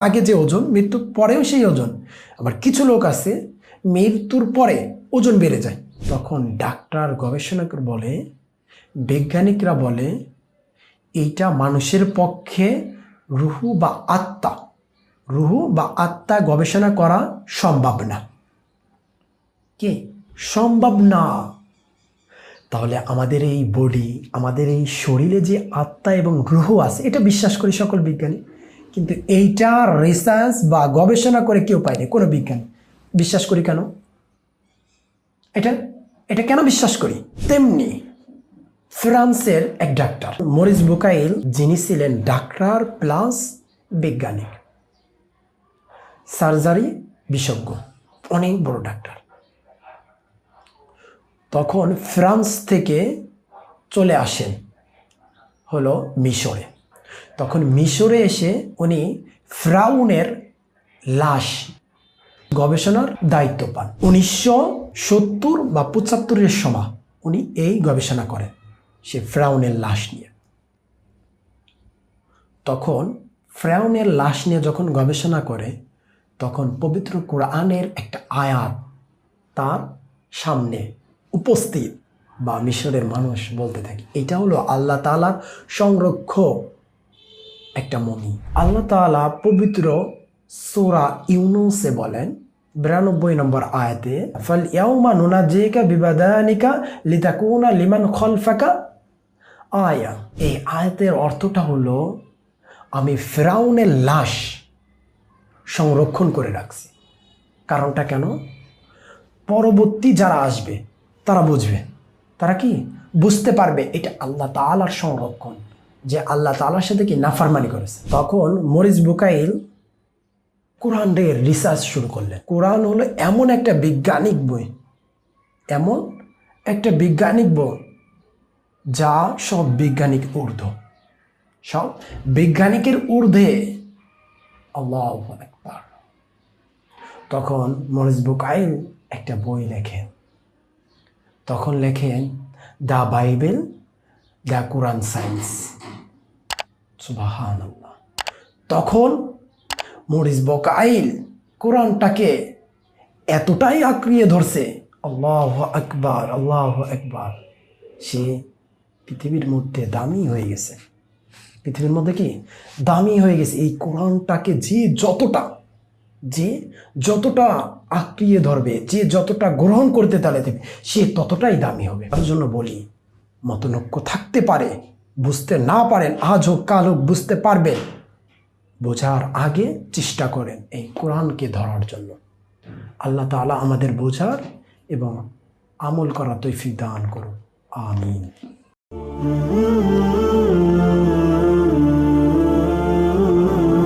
আগে যে ওজন, মৃত্যুর পরেও সেই ওজন। আবার কিছু লোক আছে, মৃত্যুর পরে ওজন বেড়ে যায়। তখন ডাক্তার গবেষণা বলে, বৈজ্ঞানিকরা বলে, এইটা মানুষের পক্ষে রুহু বা আত্মা। রুহু বা আত্মা গবেষণা করা সম্ভব না। কে? সম্ভব না। তাহলে আমাদের এই বডি আমাদের এই শরীরে যে আত্মা এবং গ্রহ আছে, এটা বিশ্বাস করি সকল বিজ্ঞানী। কিন্তু এইটা রিসার্চ বা গবেষণা করে কেউ পায়নি, কোনো বিজ্ঞান। বিশ্বাস করি কেন? এটা এটা কেন বিশ্বাস করি? তেমনি ফ্রান্সের এক ডাক্তার, মরিস বুকাইল, যিনি ছিলেন ডাক্তার প্লাস বৈজ্ঞানিক সার্জারি বিশেষজ্ঞ, অনেক বড় ডাক্তার। তখন ফ্রান্স থেকে চলে আসেন, হলো মিশরে। তখন মিশরে এসে উনি ফ্রাউনের লাশ গবেষণার দায়িত্ব পান। উনিশশো সত্তর বা পঁচাত্তরের সময় উনি এই গবেষণা করেন, সে ফ্রাউনের লাশ নিয়ে। তখন ফ্রাউনের লাশ নিয়ে যখন গবেষণা করে, তখন পবিত্র কোরআনের একটা আয়াত তার সামনে উপস্থিত, বা মিশরের মানুষ বলতে থাকে, এটা হলো আল্লাহ তালার সংরক্ষ একটা মমি। আল্লাহ তালা পবিত্র সোরা ইউনুসে বলেন, বিরানব্বই নম্বর আয়াতে, ফল ইয়াউমা নুনা জেকা বিবাদানিকা লিতাকুনা লিমান খলফাকা? আয়া, এই আয়াতের অর্থটা হলো, আমি ফেরাউনের লাশ সংরক্ষণ করে রাখছি। কারণটা কেন? পরবর্তী যারা আসবে, তারা বুঝবে। তারা কি? বুঝতে পারবে এটা আল্লাহ তালার সংরক্ষণ। যে আল্লাহ তালার সাথে কি নাফারমানি করেছে। তখন মরিস বুকাইল কোরআনের রিসার্চ শুরু করলেন। কোরআন হলো এমন একটা বৈজ্ঞানিক বই। এমন একটা বৈজ্ঞানিক বই যা সব বৈজ্ঞানিক ঊর্ধ্ব। সব বৈজ্ঞানিকের ঊর্ধ্বে। আল্লাহ একবার তখন মরিস বুকাইল একটা বই লেখেন। তখন লেখেন the Bible the Quran science. তখন মরিস বকাইল কোরআনটাকে এতটাই আঁকড়িয়ে ধরছে, আল্লাহ আকবার আল্লাহ আকবার। সে পৃথিবীর মধ্যে দামি হয়ে গেছে। পৃথিবীর মধ্যে কি? দামি হয়ে গেছে। এই কোরআনটাকে যে যতটা যে যতটা আঁকড়িয়ে ধরবে, যে যতটা গ্রহণ করতে তালে দেবে, সে ততটাই দামি হবে। তার জন্য বলি, মতনৈক্য থাকতে পারে বুঝতে না পারেন আজ হোক কাল হোক বুঝতে পারবেন। বোঝার আগে চেষ্টা করেন এই কোরআনকে ধরার জন্য। আল্লাহ তালা আমাদের বোঝার এবং আমল করা তৈফিক দান করুন। আমিন।